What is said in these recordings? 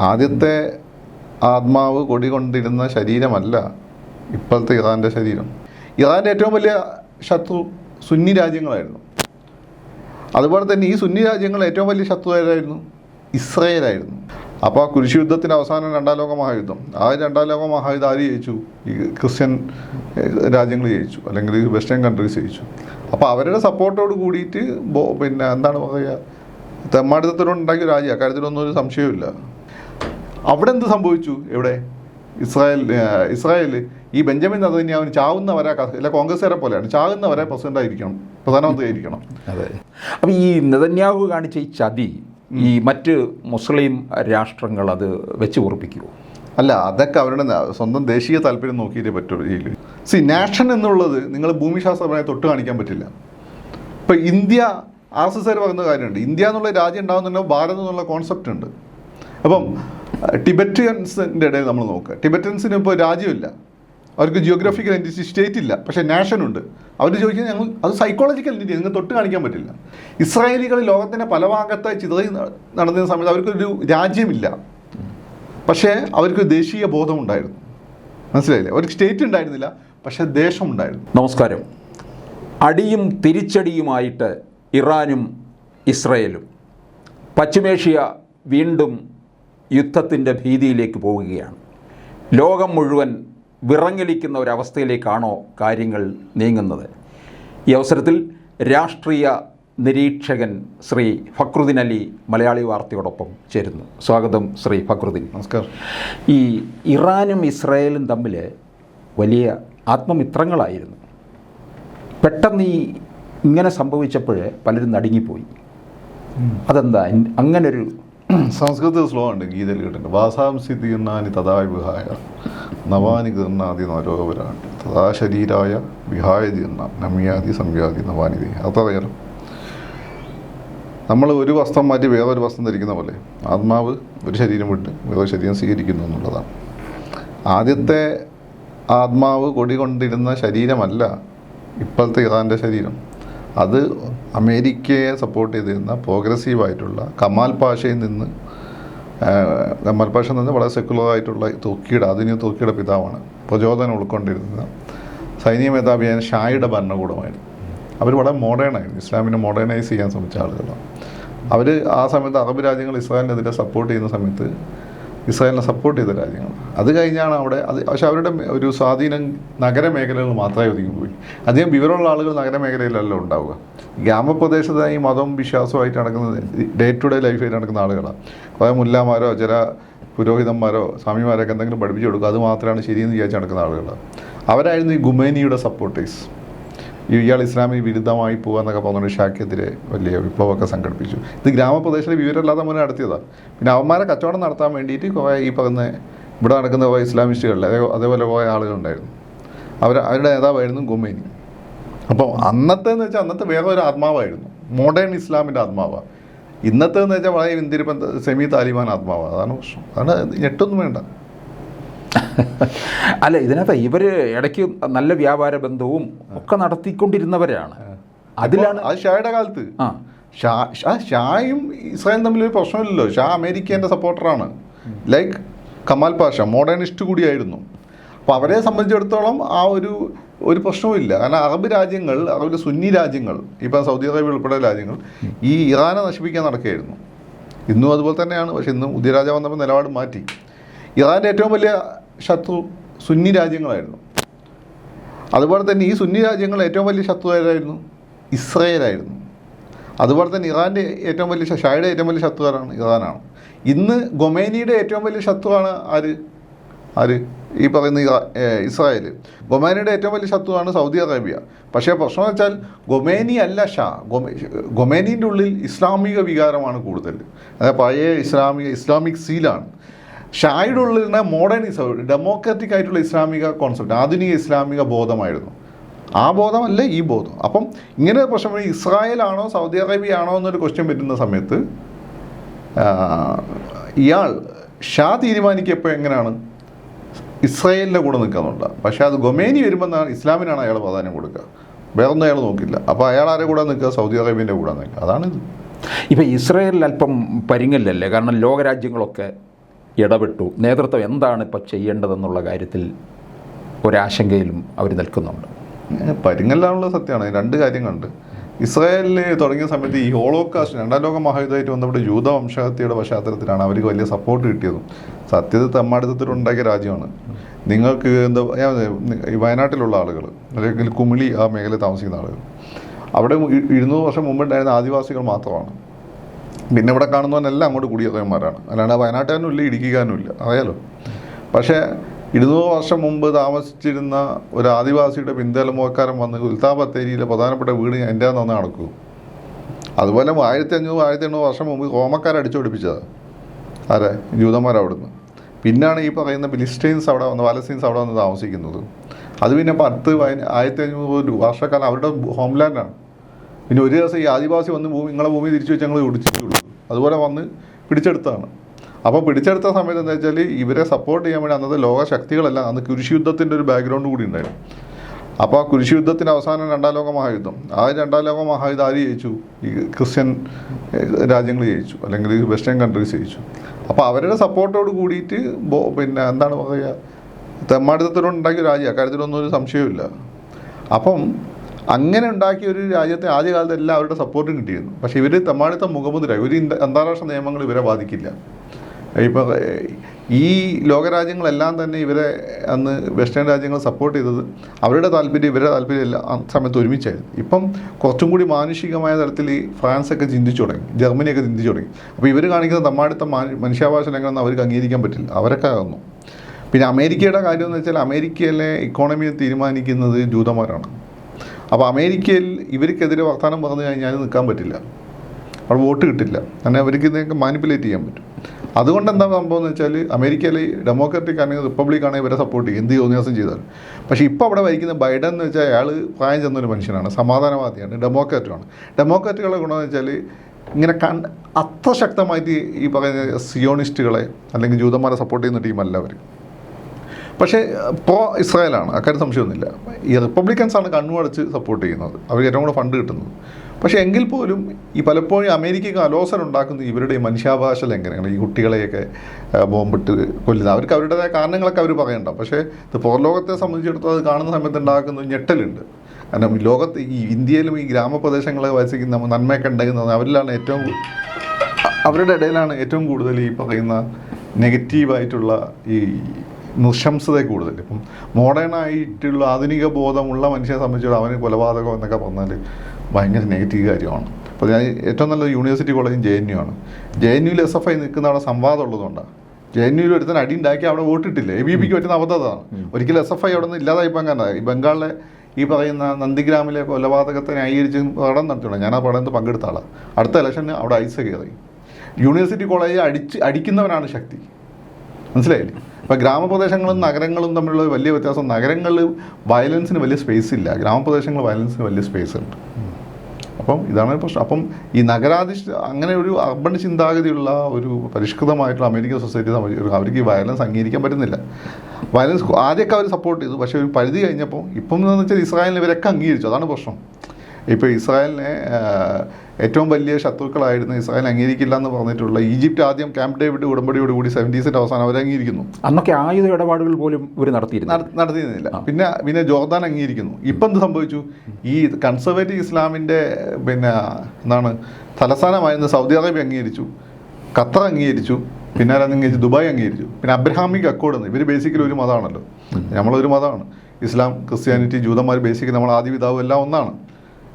ആദ്യത്തെ ആത്മാവ് കൊടികൊണ്ടിരുന്ന ശരീരമല്ല ഇപ്പോഴത്തെ ഇറാന്റെ ശരീരം. ഇറാന്റെ ഏറ്റവും വലിയ ശത്രു സുന്നി രാജ്യങ്ങളായിരുന്നു. അതുപോലെ തന്നെ ഈ സുന്നി രാജ്യങ്ങൾ ഏറ്റവും വലിയ ശത്രു ആരായിരുന്നു ഇസ്രയേലായിരുന്നു. അപ്പോൾ ആ കുരിശുയുദ്ധത്തിന്റെ അവസാനം രണ്ടാം ലോക മഹായുദ്ധം. ആ രണ്ടാം ലോക മഹായുദ്ധം ആര് ജയിച്ചു? ഈ ക്രിസ്ത്യൻ രാജ്യങ്ങൾ ജയിച്ചു. അല്ലെങ്കിൽ വെസ്റ്റേൺ കൺട്രീസ് ജയിച്ചു. അപ്പോൾ അവരുടെ സപ്പോർട്ടോട് കൂടിയിട്ട് പിന്നെ എന്താണ് പറയുക തെമ്മാടിത്തത്തിനോട് ഉണ്ടാക്കിയ രാജ്യം അക്കാര്യത്തിലൊന്നും ഒരു സംശയവുമില്ല. അവിടെ എന്ത് സംഭവിച്ചു? എവിടെ? ഇസ്രായേൽ ഇസ്രായേൽ ഈ ബെഞ്ചമിൻ നദന്യാവിന് ചാവുന്നവരെ അല്ല കോൺഗ്രസ്സുകാരെ പോലെയാണ്. ചാവുന്നവരെ പ്രസിഡന്റ് ആയിരിക്കണം പ്രധാനമന്ത്രി ആയിരിക്കണം അതെ. അപ്പം ഈ നെതന്യാഹു കാണിച്ച ഈ ചതി ഈ മറ്റ് മുസ്ലിം രാഷ്ട്രങ്ങൾ അത് വെച്ച് ഉറപ്പിക്കുമോ അല്ല അതൊക്കെ അവരുടെ സ്വന്തം ദേശീയ താല്പര്യം നോക്കിയിട്ട് പറ്റുള്ളൂ ഇതിൽ സി നാഷൻ എന്നുള്ളത് നിങ്ങൾ ഭൂമിശാസ്ത്രപരമായി തൊട്ട് കാണിക്കാൻ പറ്റില്ല. ഇപ്പം ഇന്ത്യ ആർ എസ് എസ് പറയുന്ന കാര്യമുണ്ട്. ഇന്ത്യ എന്നുള്ള രാജ്യം ഉണ്ടാകുന്നുണ്ടോ ഭാരതം എന്നുള്ള കോൺസെപ്റ്റ് ഉണ്ട്. അപ്പം ടിബറ്റൻസിന്റെ ഇടയിൽ നമ്മൾ നോക്കുക. ടിബറ്റൻസിന് ഇപ്പോൾ രാജ്യമില്ല. അവർക്ക് ജിയോഗ്രഫിക്കൽ എന്റിറ്റി സ്റ്റേറ്റ് ഇല്ല. പക്ഷേ നാഷൻ ഉണ്ട്. അവർ ചോദിക്കുന്നത് ഞങ്ങൾ അത് സൈക്കോളജിക്കൽ എന്റിറ്റി നിങ്ങൾക്ക് തൊട്ട് കാണിക്കാൻ പറ്റില്ല. ഇസ്രായേലികൾ ലോകത്തിന്റെ പല ഭാഗത്തായി ചിതറി നടന്ന സമയത്ത് അവർക്കൊരു രാജ്യമില്ല. പക്ഷേ അവർക്ക് ദേശീയ ബോധമുണ്ടായിരുന്നു. മനസ്സിലായില്ലേ? അവർക്ക് സ്റ്റേറ്റ് ഉണ്ടായിരുന്നില്ല. പക്ഷേ ദേശമുണ്ടായിരുന്നു. നമസ്കാരം. അടിയും തിരിച്ചടിയുമായിട്ട് ഇറാനും ഇസ്രയേലും. പശ്ചിമേഷ്യ വീണ്ടും യുദ്ധത്തിന്റെ ഭീതിയിലേക്ക് പോവുകയാണ്. ലോകം മുഴുവൻ വിറങ്ങലിക്കുന്ന ഒരവസ്ഥയിലേക്കാണോ കാര്യങ്ങൾ നീങ്ങുന്നത്? ഈ അവസരത്തിൽ രാഷ്ട്രീയ നിരീക്ഷകൻ ശ്രീ ഫക്രുദ്ദീൻ അലി മലയാളി വാർത്തയോടൊപ്പം ചേരുന്നു. സ്വാഗതം ശ്രീ ഫക്രുദ്ദീൻ. നമസ്കാരം. ഈ ഇറാനും ഇസ്രായേലും തമ്മിൽ വലിയ ആത്മമിത്രങ്ങളായിരുന്നു. പെട്ടെന്ന് ഈ ഇങ്ങനെ സംഭവിച്ചപ്പോൾ പലരും നടുങ്ങിപ്പോയി. അതെന്താ? അങ്ങനൊരു സംസ്കൃത ശ്ലോകം ഉണ്ട് ഗീതയിൽ കേട്ടിട്ടുണ്ട്. വാസാംസി തീർണാനി തഥാ വിഹായ നവാനി തീർണാതി നരോപരാണ് തഥാ ശരീരായ വിഹായ തീർണ നമ്യാതി സംവ്യാതി നവാനിതി അതറിയാലോ നമ്മൾ ഒരു വസ്ത്രം മാറ്റി വേറൊരു വസ്ത്രം ധരിക്കുന്ന പോലെ ആത്മാവ് ഒരു ശരീരം വിട്ട് വേറൊരു ശരീരം സ്വീകരിക്കുന്നു എന്നുള്ളതാണ്. ആദ്യത്തെ ആത്മാവ് കൊടികൊണ്ടിരുന്ന ശരീരമല്ല ഇപ്പോഴത്തെ ഇറാന്റെ ശരീരം. അത് അമേരിക്കയെ സപ്പോർട്ട് ചെയ്തിരുന്ന പ്രോഗ്രസീവായിട്ടുള്ള കമാൽ പാഷയിൽ നിന്ന് കമാൽ പാഷ നിന്ന് വളരെ സെക്കുലർ ആയിട്ടുള്ള തുർക്കിയുടെ ആധുനിക തുർക്കിയുടെ പിതാവാണ് പ്രചോദനം ഉൾക്കൊണ്ടിരുന്ന സൈനിക മേധാവിയായ ഷായുടെ ഭരണകൂടമായിരുന്നു. അവർ വളരെ മോഡേണായിരുന്നു ഇസ്ലാമിനെ മോഡേണൈസ് ചെയ്യാൻ ശ്രമിച്ച ആളുകളാണ്. അവർ ആ സമയത്ത് അറബ് രാജ്യങ്ങൾ ഇസ്രായേലിനെതിരെ സപ്പോർട്ട് ചെയ്യുന്ന സമയത്ത് ഇസ്രായേലിനെ സപ്പോർട്ട് ചെയ്ത രാജ്യങ്ങൾ അത് കഴിഞ്ഞാണ് അവിടെ അത് പക്ഷെ അവരുടെ ഒരു സ്വാധീനം നഗരമേഖലകൾ മാത്രമേ ഒതുങ്ങിപ്പോയി അധികം വിവരമുള്ള ആളുകൾ നഗരമേഖലയിലല്ല ഉണ്ടാവുക. ഗ്രാമപ്രദേശത്തായി മതവും വിശ്വാസവുമായിട്ട് നടക്കുന്ന ഡേ ടു ഡേ ലൈഫായിട്ട് നടക്കുന്ന ആളുകളാണ് കുറേ മുല്ലാമാരോ ചില പുരോഹിതന്മാരോ സ്വാമിമാരൊക്കെ എന്തെങ്കിലും പഠിപ്പിച്ചു കൊടുക്കുക അത് മാത്രമാണ് ശരിയെന്ന് വിചാരിച്ച് നടക്കുന്ന ആളുകൾ അവരായിരുന്നു ഈ ഗുമേനിയുടെ സപ്പോർട്ടേഴ്സ് ഇയാൾ ഇസ്ലാമിന് വിരുദ്ധമായി പോകുക എന്നൊക്കെ പറഞ്ഞുകൊണ്ട് ഷാക്കെതിരെ വലിയ വിപ്ലവമൊക്കെ സംഘടിപ്പിച്ചു. ഇത് ഗ്രാമപ്രദേശത്തിലെ വിവരമില്ലാത്ത മുന്നേ നടത്തിയതാണ് പിന്നെ അവന്മാരെ കച്ചവടം നടത്താൻ വേണ്ടിയിട്ട് കുറേ ഈ പറയുന്ന ഇവിടെ നടക്കുന്ന കുറേ ഇസ്ലാമിസ്റ്റുകളിൽ അതേ അതേപോലെ പോയ ആളുകളുണ്ടായിരുന്നു. അവർ അവരുടെ നേതാവായിരുന്നു ഗുമേനി. അപ്പോൾ അന്നത്തെ എന്ന് വെച്ചാൽ അന്നത്തെ വേറെ ഒരു ആത്മാവായിരുന്നു. മോഡേൺ ഇസ്ലാമിന്റെ ആത്മാവാണ് ഇന്നത്തെ എന്ന് വെച്ചാൽ വളരെ ഇന്ത്യയിപ്പം സെമി താലിബാൻ ആത്മാവാണ് അതാണ് പ്രശ്നം. അതാണ് ഞെട്ടൊന്നും വേണ്ട. അല്ല ഇതിനകത്ത് ഇവർ ഇടയ്ക്ക് നല്ല വ്യാപാര ബന്ധവും ഒക്കെ നടത്തിക്കൊണ്ടിരുന്നവരാണ്. അതിലാണ് അത് ഷായുടെ കാലത്ത്. ആ. ഷാ ഷാ ഷായും ഇസ്രായേലും ഒരു പ്രശ്നമില്ലല്ലോ. ഷാ അമേരിക്കേന്റെ സപ്പോർട്ടറാണ്. ലൈക്ക് കമാൽ പാഷ മോഡേണിസ്റ്റ് കൂടിയായിരുന്നു. അപ്പോൾ അവരെ സംബന്ധിച്ചിടത്തോളം ആ ഒരു ഒരു പ്രശ്നവുമില്ല കാരണം അറബ് രാജ്യങ്ങൾ അറബ് സുന്നി രാജ്യങ്ങൾ ഇപ്പം സൗദി അറേബ്യ ഉൾപ്പെടെ രാജ്യങ്ങൾ ഈ ഇറാനെ നശിപ്പിക്കാൻ നടക്കുകയായിരുന്നു. ഇന്നും അതുപോലെ തന്നെയാണ്. പക്ഷെ ഇന്നും ഉദയ രാജാവ് വന്നപ്പോൾ നിലപാട് മാറ്റി. ഇറാന്റെ ഏറ്റവും വലിയ ശത്രു സുന്നി രാജ്യങ്ങളായിരുന്നു. അതുപോലെ തന്നെ ഈ സുന്നി രാജ്യങ്ങൾ ഏറ്റവും വലിയ ശത്രു ആരായിരുന്നു ഇസ്രയേലായിരുന്നു. അതുപോലെ തന്നെ ഇറാന്റെ ഏറ്റവും വലിയ ഷായുടെ ഏറ്റവും വലിയ ശത്രു ഇറാനാണ്. ഇന്ന് ഗൊമേനിയുടെ ഏറ്റവും വലിയ ശത്രുവാണ് ആര്? ആര്? ഈ പറയുന്ന ഇസ്രായേൽ. ഗൊമേനിയുടെ ഏറ്റവും വലിയ ശത്രുവാണ് സൗദി അറേബ്യ. പക്ഷേ പ്രശ്നം വെച്ചാൽ ഗൊമേനി അല്ല ഷാ. ഗൊമേ ഗൊമേനിന്റെ ഉള്ളിൽ ഇസ്ലാമിക വികാരമാണ് കൂടുതൽ. അതായത് പഴയ ഇസ്ലാമിക ഇസ്ലാമിക് സീലാണ്. ഷായുടെ മോഡേൺ ഇസ്ലാം ഡെമോക്രാറ്റിക് ആയിട്ടുള്ള ഇസ്ലാമിക കോൺസെപ്റ്റ് ആധുനിക ഇസ്ലാമിക ബോധമായിരുന്നു. ആ ബോധമല്ല ഈ ബോധം. അപ്പം ഇങ്ങനെ പ്രശ്നം ഇസ്രായേലാണോ സൗദി അറേബ്യ ആണോ എന്നൊരു ക്വസ്റ്റ്യൻ പറ്റുന്ന സമയത്ത് ഇയാൾ ഷാ തീരുമാനിക്കപ്പോൾ എങ്ങനെയാണ് ഇസ്രായേലിന്റെ കൂടെ നിൽക്കുന്നുണ്ട് പക്ഷേ അത് ഗൊമേനി വരുമ്പോൾ ഇസ്ലാമിനാണ് അയാൾ പ്രാധാന്യം കൊടുക്കുക വേറൊന്നും അയാൾ നോക്കില്ല. അപ്പോൾ അയാൾ ആരെ കൂടെ നിൽക്കുക സൗദി അറേബ്യന്റെ കൂടെ നിൽക്കുക അതാണിത് ഇപ്പം ഇസ്രായേലിൽ അല്പം പരിങ്ങല്ലല്ലേ? കാരണം ലോകരാജ്യങ്ങളൊക്കെ ഇടപെട്ടു. നേതൃത്വം എന്താണ് ഇപ്പോൾ ചെയ്യേണ്ടതെന്നുള്ള കാര്യത്തിൽ ഒരാശങ്കയിലും അവർ നിൽക്കുന്നുണ്ട്. പരിങ്ങല്ലാനുള്ള സത്യമാണ്. രണ്ട് കാര്യങ്ങളുണ്ട്. ഇസ്രായേലിൽ തുടങ്ങിയ സമയത്ത് ഈ ഹോളോകാസ്റ്റ് രണ്ടാം ലോക മഹായുദ്ധമായിട്ട് ബന്ധപ്പെട്ട് ജൂത വംശഹത്യയുടെ പശ്ചാത്തലത്തിലാണ് അവർക്ക് വലിയ സപ്പോർട്ട് കിട്ടിയതും. സത്യത്തിൽ തെമ്മാടിത്തത്തിലുണ്ടാക്കിയ രാജ്യമാണ്. നിങ്ങൾക്ക് എന്താ വയനാട്ടിലുള്ള ആളുകൾ അല്ലെങ്കിൽ കുമിളി ആ മേഖലയിൽ താമസിക്കുന്ന ആളുകൾ. അവിടെ ഇരുന്നൂറ് വർഷം മുമ്പുണ്ടായിരുന്ന ആദിവാസികൾ മാത്രമാണ്. പിന്നെ ഇവിടെ കാണുന്നവനെല്ലാം അങ്ങോട്ട് കുടിയേറ്റന്മാരാണ് അല്ലാണ്ട് വയനാട്ടുകാരനും ഇല്ല ഇടുക്കിക്കാരനും ഇല്ല. അറിയാലോ? പക്ഷേ ഇരുന്നൂറ് വർഷം മുമ്പ് താമസിച്ചിരുന്ന ഒരു ആദിവാസിയുടെ പിന്തലമുഖക്കാരൻ വന്ന് ഉൽത്താപത്തേരിയിലെ പ്രധാനപ്പെട്ട വീട് എന്റെ നിന്ന് നടക്കൂ അതുപോലെ ആയിരത്തി അഞ്ഞൂറ് ആയിരത്തി എണ്ണൂറ് വർഷം മുമ്പ് റോമക്കാർ അടിച്ചോടിപ്പിച്ചതാണ് ആരെ? ജൂതന്മാർ അവിടുന്ന്. പിന്നാണ് ഈ പറയുന്ന ബിലിസ്റ്റൈൻസ് അവിടെ വന്ന് പാലസ്തീൻസ് അവിടെ വന്ന് താമസിക്കുന്നത്. അത് പിന്നെ പത്ത് ആയിരത്തി അഞ്ഞൂറ് വർഷക്കാലം അവരുടെ ഹോംലാൻഡാണ്. പിന്നെ ഒരു ദിവസം ഈ ആദിവാസി വന്ന് ഭൂമി നിങ്ങളെ ഭൂമി തിരിച്ചു വെച്ച് ഞങ്ങൾ ഒടിച്ചിട്ടുള്ളൂ. അതുപോലെ വന്ന് പിടിച്ചെടുത്താണ്. അപ്പോൾ പിടിച്ചെടുത്ത സമയത്ത് എന്താ വെച്ചാൽ ഇവരെ സപ്പോർട്ട് ചെയ്യാൻ വേണ്ടി അന്നത്തെ ലോക ശക്തികളെല്ലാം അന്ന് കുരിശി യുദ്ധത്തിന്റെ ഒരു ബാക്ക്ഗ്രൗണ്ട് കൂടി ഉണ്ടായിരുന്നു. അപ്പോൾ ആ കുരിശി യുദ്ധത്തിന്റെ അവസാനം രണ്ടാം ലോക മഹായുദ്ധം. ആ രണ്ടാം ലോക മഹായുദ്ധം ആര് ജയിച്ചു? ഈ ക്രിസ്ത്യൻ രാജ്യങ്ങൾ ജയിച്ചു. അല്ലെങ്കിൽ വെസ്റ്റേൺ കൺട്രീസ് ജയിച്ചു. അപ്പോൾ അവരുടെ സപ്പോർട്ടോട് കൂടിയിട്ട് പിന്നെ എന്താണ് പറയുക തെമ്മാടിത്തത്തിലുണ്ടാക്കിയ രാജ്യം. അക്കാര്യത്തിലൊന്നും ഒരു സംശയവുമില്ല. അപ്പം അങ്ങനെ ഉണ്ടാക്കിയ ഒരു രാജ്യത്തെ ആദ്യകാലത്ത് എല്ലാം അവരുടെ സപ്പോർട്ടും കിട്ടിയിരുന്നു. പക്ഷേ ഇവർ തെമ്മാടിത്തം മുഖമുദ്ര ഒരു അന്താരാഷ്ട്ര നിയമങ്ങൾ ഇവരെ ബാധിക്കില്ല. ഇപ്പോൾ ഈ ലോകരാജ്യങ്ങളെല്ലാം തന്നെ ഇവരെ അന്ന് വെസ്റ്റേൺ രാജ്യങ്ങൾ സപ്പോർട്ട് ചെയ്തത് അവരുടെ താല്പര്യം ഇവരുടെ താല്പര്യം എല്ലാം സമയത്ത് ഒരുമിച്ചായിരുന്നു. ഇപ്പം കുറച്ചും കൂടി മാനുഷികമായ തലത്തിൽ ഈ ഫ്രാൻസൊക്കെ ചിന്തിച്ചു തുടങ്ങി. ജർമ്മനിയൊക്കെ ചിന്തിച്ചു തുടങ്ങി. അപ്പോൾ ഇവർ കാണിക്കുന്ന തമ്മാടുത്ത മനുഷ്യാവകാശ ലംഘനം അവർക്ക് അംഗീകരിക്കാൻ പറ്റില്ല. അവരൊക്കെ ആകുന്നു പിന്നെ അമേരിക്കയുടെ കാര്യം എന്ന് വെച്ചാൽ അമേരിക്കയിലെ ഇക്കോണമിയെ തീരുമാനിക്കുന്നത് ജൂതന്മാരാണ്. അപ്പോൾ അമേരിക്കയിൽ ഇവർക്കെതിരെ വർത്തമാനം പറഞ്ഞു കഴിഞ്ഞാൽ നിൽക്കാൻ പറ്റില്ല. അവിടെ വോട്ട് കിട്ടില്ല. അങ്ങനെ അവർക്ക് ഇതിനൊക്കെ മാനിപ്പുലേറ്റ് ചെയ്യാൻ പറ്റും. അതുകൊണ്ട് എന്താ സംഭവം എന്ന് വെച്ചാൽ അമേരിക്കയിൽ ഡെമോക്രാറ്റിക് ആണെങ്കിൽ റിപ്പബ്ലിക് ആണെങ്കിൽ ഇവരെ സപ്പോർട്ട് ചെയ്യും. എന്ത് യോന്യാസം ചെയ്താൽ പക്ഷേ ഇപ്പോൾ അവിടെ ഭരിക്കുന്ന ബൈഡൻ എന്ന് വെച്ചാൽ അയാൾ പ്രായം ചെന്നൊരു മനുഷ്യനാണ്. സമാധാനവാദിയാണ്. ഡെമോക്രാറ്റുമാണ് ഡെമോക്രാറ്റുകളുടെ ഗുണമെന്ന് വെച്ചാൽ ഇങ്ങനെ കൺ അത്ര ശക്തമായിട്ട് ഈ പറയുന്ന സിയോണിസ്റ്റുകളെ അല്ലെങ്കിൽ ജൂതന്മാരെ സപ്പോർട്ട് ചെയ്യുന്ന ടീമല്ല അവർ പക്ഷേ പ്രോ ഇസ്രായേലാണ്. അക്കാര്യം സംശയമൊന്നുമില്ല. ഈ റിപ്പബ്ലിക്കൻസാണ് കണ്ണുമടച്ച് സപ്പോർട്ട് ചെയ്യുന്നത്. അവർ ഏറ്റവും കൂടെ ഫണ്ട് കിട്ടുന്നത്. പക്ഷേ എങ്കിൽ പോലും ഈ പലപ്പോഴും അമേരിക്കയ്ക്ക് അലോസരം ഉണ്ടാക്കുന്ന ഇവരുടെ മനുഷ്യാവകാശ ലംഘനങ്ങൾ ഈ കുട്ടികളെയൊക്കെ ബോംബിട്ട് കൊല്ലുന്നത് അവർക്ക് അവരുടേതായ കാരണങ്ങളൊക്കെ അവർ പറയണ്ട. പക്ഷേ ഇത് പുറലോകത്തെ സംബന്ധിച്ചിടത്തോളം അത് കാണുന്ന സമയത്ത് ഉണ്ടാക്കുന്ന ഞെട്ടലുണ്ട്. കാരണം ലോകത്ത് ഈ ഇന്ത്യയിലും ഈ ഗ്രാമപ്രദേശങ്ങളെ വസിക്കുന്ന നന്മയൊക്കെ ഉണ്ടാകുന്നത് അവരിലാണ് ഏറ്റവും അവരുടെ ഇടയിലാണ് ഏറ്റവും കൂടുതൽ ഈ പറയുന്ന നെഗറ്റീവായിട്ടുള്ള ഈ നൃശംസത കൂടുതൽ. ഇപ്പം മോഡേൺ ആയിട്ടുള്ള ആധുനിക ബോധമുള്ള മനുഷ്യനെ സംബന്ധിച്ചിടത്തോളം അവന് കൊലപാതകം എന്നൊക്കെ പറഞ്ഞാൽ ഭയങ്കര നെഗറ്റീവ് കാര്യമാണ്. അപ്പോൾ ഞാൻ ഏറ്റവും നല്ലത് യൂണിവേഴ്സിറ്റി കോളേജും ജെ എൻ യു ആണ്. ജെ എൻ യുയിൽ എസ് എഫ് ഐ നിൽക്കുന്ന അവിടെ സംവാദം ഉള്ളതുകൊണ്ടാണ് ജെ എൻ യുയിൽ ഒരുത്തൻ അടി ഉണ്ടാക്കി അവിടെ വോട്ടിട്ടില്ല? എ ബി പിക്ക് പറ്റുന്ന അബദ്ധതാണ്. ഒരിക്കലും എസ് എഫ് ഐ അവിടെ നിന്ന് ഇല്ലാതായി കാരണം ഈ ബംഗാളിലെ ഈ പറയുന്ന നന്ദിഗ്രാമിലെ കൊലപാതകത്തെ ന്യായീകരിച്ച് പഠനം നടത്തിയുള്ളൂ ഞാൻ ആ പഠനത്തിൽ പങ്കെടുത്ത ആളാണ് അടുത്ത ഇലക്ഷന് അവിടെ ഐസ് കയറി. യൂണിവേഴ്സിറ്റി കോളേജ് അടിച്ച് അടിക്കുന്നവനാണ് ശക്തി. മനസ്സിലായില്ലേ? ഇപ്പം ഗ്രാമപ്രദേശങ്ങളും നഗരങ്ങളും തമ്മിലുള്ള വലിയ വ്യത്യാസം നഗരങ്ങളിൽ വയലൻസിന് വലിയ സ്പേസ് ഇല്ല. ഗ്രാമപ്രദേശങ്ങളിൽ വയലൻസിന് വലിയ സ്പേസ് ഉണ്ട്. അപ്പം ഇതാണ് പ്രശ്നം. അപ്പം ഈ നഗരാധിഷ് അങ്ങനെ ഒരു അർബൺ ചിന്താഗതിയുള്ള ഒരു പരിഷ്കൃതമായിട്ടുള്ള അമേരിക്കൻ സൊസൈറ്റി അവർക്ക് ഈ വയലൻസ് അംഗീകരിക്കാൻ പറ്റുന്നില്ല. വയലൻസ് ആദ്യമൊക്കെ അവർ സപ്പോർട്ട് ചെയ്തു. പക്ഷേ ഒരു പരിധി കഴിഞ്ഞപ്പോൾ ഇപ്പം എന്ന് വെച്ചാൽ ഇസ്രായേലിനെ ഇവരൊക്കെ അംഗീകരിച്ചു. അതാണ് പ്രശ്നം. ഇപ്പോൾ ഇസ്രായേലിനെ ഏറ്റവും വലിയ ശത്രുക്കളായിരുന്നു ഇസ്രായേൽ അംഗീകരിക്കില്ല എന്ന് പറഞ്ഞിട്ടുള്ള ഈജിപ്റ്റ് ആദ്യം ക്യാമ്പ് ഡേവിഡ് ഉടമ്പടിയോട് കൂടി സെവന്റീസിന്റെ അവസാനം അവർ അംഗീകരിക്കുന്നു അന്നൊക്കെ ആയുധ ഇടപാടുകൾ പോലും ഇവർ നടത്തിയിരുന്നു നട- നടത്തിയിരുന്നില്ല. പിന്നെ പിന്നെ ജോർദാൻ അംഗീകരിക്കുന്നു. ഇപ്പം എന്ത് സംഭവിച്ചു? ഈ കൺസർവേറ്റീവ് ഇസ്ലാമിന്റെ പിന്നെ എന്താണ് തലസ്ഥാനമായിരുന്ന സൗദി അറേബ്യ അംഗീകരിച്ചു ഖത്തർ അംഗീകരിച്ചു പിന്നെ അംഗീകരിച്ചു? ദുബായ് അംഗീകരിച്ചു. പിന്നെ അബ്രഹാമിക് അക്കോർഡ് ഇവർ ബേസിക്കലി ഒരു മതമാണല്ലോ. നമ്മളൊരു മതമാണ്. ഇസ്ലാം ക്രിസ്ത്യാനിറ്റി ജൂതന്മാർ ബേസിക്കലി നമ്മൾ ആദ്യ പിതാവ് എല്ലാം ഒന്നാണ്.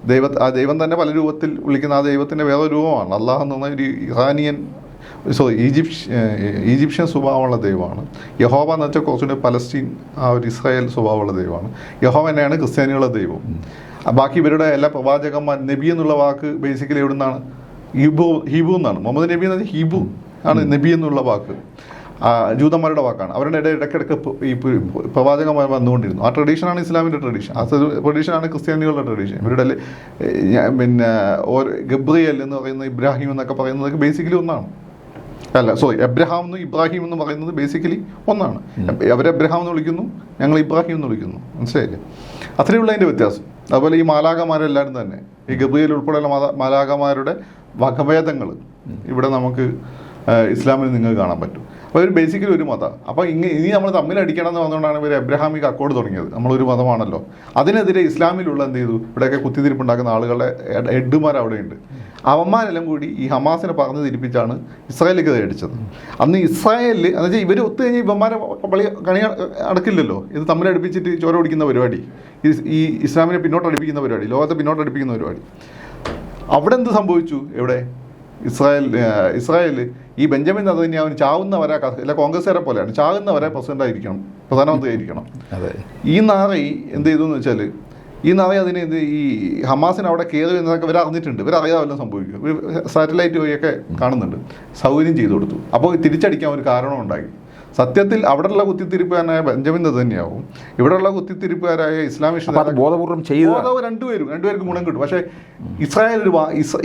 ദൈവ ആ ദൈവം തന്നെ പല രൂപത്തിൽ വിളിക്കുന്ന ആ ദൈവത്തിന്റെ വേറെ രൂപമാണ്. അള്ളാഹ് എന്ന് പറഞ്ഞ ഒരു ഇറാനിയൻ സോറി ഈജിപ്ഷ്യ ഈജിപ്ഷ്യൻ സ്വഭാവമുള്ള ദൈവമാണ്. യഹോവ എന്ന് വെച്ചാൽ കുറച്ചുകൂടി പലസ്തീൻ ആ ഒരു ഇസ്രായേൽ സ്വഭാവമുള്ള ദൈവമാണ്. യഹോവ തന്നെയാണ് ക്രിസ്ത്യാനികളുടെ ദൈവം. ബാക്കി ഇവരുടെ എല്ലാ പ്രവാചകന്മാർ നബി എന്നുള്ള വാക്ക് ബേസിക്കലി എവിടെ നിന്നാണ് ഹിബു ഹിബു എന്നാണ്. മുഹമ്മദ് നബി എന്ന് പറഞ്ഞാൽ ഹിബു ആണ് നബി എന്നുള്ള വാക്ക്. ജൂതന്മാരുടെ വാക്കാണ്. അവരുടെ ഇടയിൽ ഇടയ്ക്കിടയ്ക്ക് ഈ പ്രവാചകമായി വന്നുകൊണ്ടിരുന്നു. ആ ട്രഡീഷനാണ് ഇസ്ലാമിന്റെ ട്രഡീഷൻ ആ ട്രഡീഷനാണ് ക്രിസ്ത്യാനികളുടെ ട്രഡീഷൻ ഇവരുടെ പിന്നെ ഓരോ ഗബ്രിയൽ എന്ന് പറയുന്ന ഇബ്രാഹിം എന്നൊക്കെ പറയുന്നതൊക്കെ ബേസിക്കലി ഒന്നാണ്. അല്ല സോറി എബ്രഹാം എന്നും ഇബ്രാഹിം എന്ന് പറയുന്നത് ബേസിക്കലി ഒന്നാണ്. അവർ എബ്രഹാം എന്ന് വിളിക്കുന്നു ഞങ്ങൾ ഇബ്രാഹിം എന്ന് വിളിക്കുന്നു. മനസ്സിലായില്ലേ? അത്രയുള്ള അതിന്റെ വ്യത്യാസം. അതുപോലെ ഈ മാലാകമാരെല്ലാവരും തന്നെ ഈ ഗബ്രിയൽ ഉൾപ്പെടെയുള്ള മാതാ മാലാകമാരുടെ വകഭേദങ്ങൾ ഇവിടെ നമുക്ക് ഇസ്ലാമിൽ നിങ്ങൾക്ക് കാണാൻ പറ്റും. അപ്പോൾ ഒരു ബേസിക്കലി ഒരു മതം. അപ്പോൾ ഇങ്ങനെ ഇനി നമ്മൾ തമ്മിൽ അടിക്കണം എന്ന് പറഞ്ഞുകൊണ്ടാണ് ഇവർ എബ്രഹാമിക് അക്കോർഡ് തുടങ്ങിയത്. നമ്മളൊരു മതമാണല്ലോ. അതിനെതിരെ ഇസ്ലാമിലുള്ള എന്ത് ചെയ്തു? ഇവിടെയൊക്കെ കുത്തിത്തിരിപ്പുണ്ടാക്കുന്ന ആളുകളുടെ എഡ്ഡുമാർ അവിടെയുണ്ട്. അവന്മാരെല്ലാം കൂടി ഈ ഹമാസിനെ പറഞ്ഞു തിരിപ്പിച്ചാണ് ഇസ്രായേലിലേക്ക് അടിച്ചത്. അന്ന് ഇസ്രായേലിൽ എന്ന് വെച്ചാൽ ഇവർ ഒത്തു കഴിഞ്ഞാൽ ഇവന്മാരെ പള്ളി കണി അടക്കില്ലല്ലോ. ഇത് തമ്മിൽ അടുപ്പിച്ചിട്ട് ചോര പിടിക്കുന്ന പരിപാടി. ഈ- ഇസ്ലാമിനെ പിന്നോട്ട് അടുപ്പിക്കുന്ന പരിപാടി ലോകത്തെ പിന്നോട്ട് അടുപ്പിക്കുന്ന പരിപാടി. അവിടെ എന്ത് സംഭവിച്ചു എവിടെ ഇസ്രായേൽ ഇസ്രായേൽ ഈ ബെഞ്ചമിൻ നദന്യാവിന് ചാവുന്നവരെ അല്ല കോൺഗ്രസ്സുകാരെ പോലെയാണ്. ആയിരിക്കണം പ്രധാനമന്ത്രി ആയിരിക്കണം. അതെ. ഈ നാറി എന്ത് ചെയ്തു എന്ന് വെച്ചാൽ ഈ നാറി അതിന് ഇത് ഈ ഹമാസിന് അവിടെ കയറി എന്നൊക്കെ ഇവർ അറിഞ്ഞിട്ടുണ്ട് ഇവർ അറിയാതെ സംഭവിക്കും സാറ്റലൈറ്റ് വഴിയൊക്കെ കാണുന്നുണ്ട്. സൗകര്യം ചെയ്തു കൊടുത്തു. അപ്പോൾ തിരിച്ചടിക്കാൻ ഒരു കാരണം ഉണ്ടായി സത്യത്തിൽ അവിടെയുള്ള കുത്തിത്തിരിപ്പുകാരനായ ബെഞ്ചമിൻ തന്നെയാവും. ഇവിടെയുള്ള കുത്തിത്തിരിപ്പുകാരായ ഇസ്ലാമിസ്റ്റ് ബോധപൂർവം ചെയ്തു രണ്ടുപേരും രണ്ടുപേർക്ക് ഗുണം കിട്ടും. പക്ഷേ ഇസ്രായേൽ ഒരു